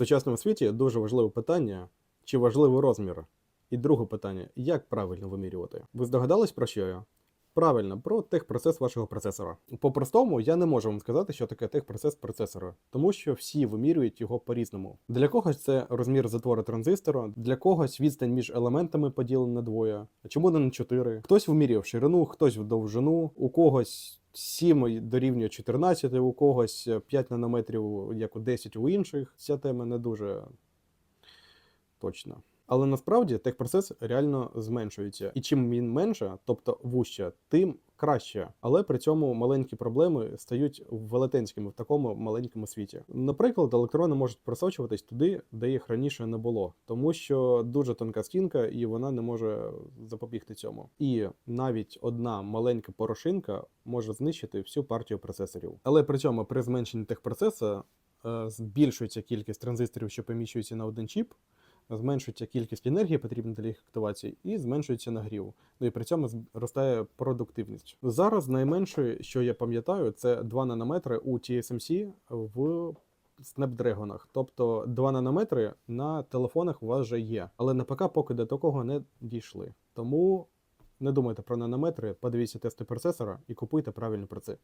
сучасному світі дуже важливе питання, чи важливий розмір. І друге питання, як правильно вимірювати? Ви здогадались про що я? Правильно, про техпроцес вашого процесора. По-простому, я не можу вам сказати, що таке техпроцес процесора, тому що всі вимірюють його по-різному. Для когось це розмір затвору транзистора, для когось відстань між елементами поділена на двоє, а чому не на чотири. Хтось вимірює в ширину, хтось в довжину, у когось 7 дорівнює 14, у когось 5 нанометрів, як у 10 у інших. Ця тема не дуже точна. Але насправді техпроцес реально зменшується. І чим він менше, тобто вужче, тим краще. Але при цьому маленькі проблеми стають велетенськими в такому маленькому світі. Наприклад, електрони можуть просочуватись туди, де їх раніше не було, тому що дуже тонка стінка, і вона не може запобігти цьому. І навіть одна маленька порошинка може знищити всю партію процесорів. Але при цьому при зменшенні техпроцеса е, збільшується кількість транзисторів, що поміщуються на один чіп зменшується кількість енергії, потрібна для їх активації, і зменшується нагрів. Ну і при цьому зростає продуктивність. Зараз найменше, що я пам'ятаю, це 2 нанометри у TSMC в Snapdragon. Тобто 2 нанометри на телефонах у вас вже є, але на ПК поки до такого не дійшли. Тому не думайте про нанометри, подивіться тести процесора і купуйте правильні проци.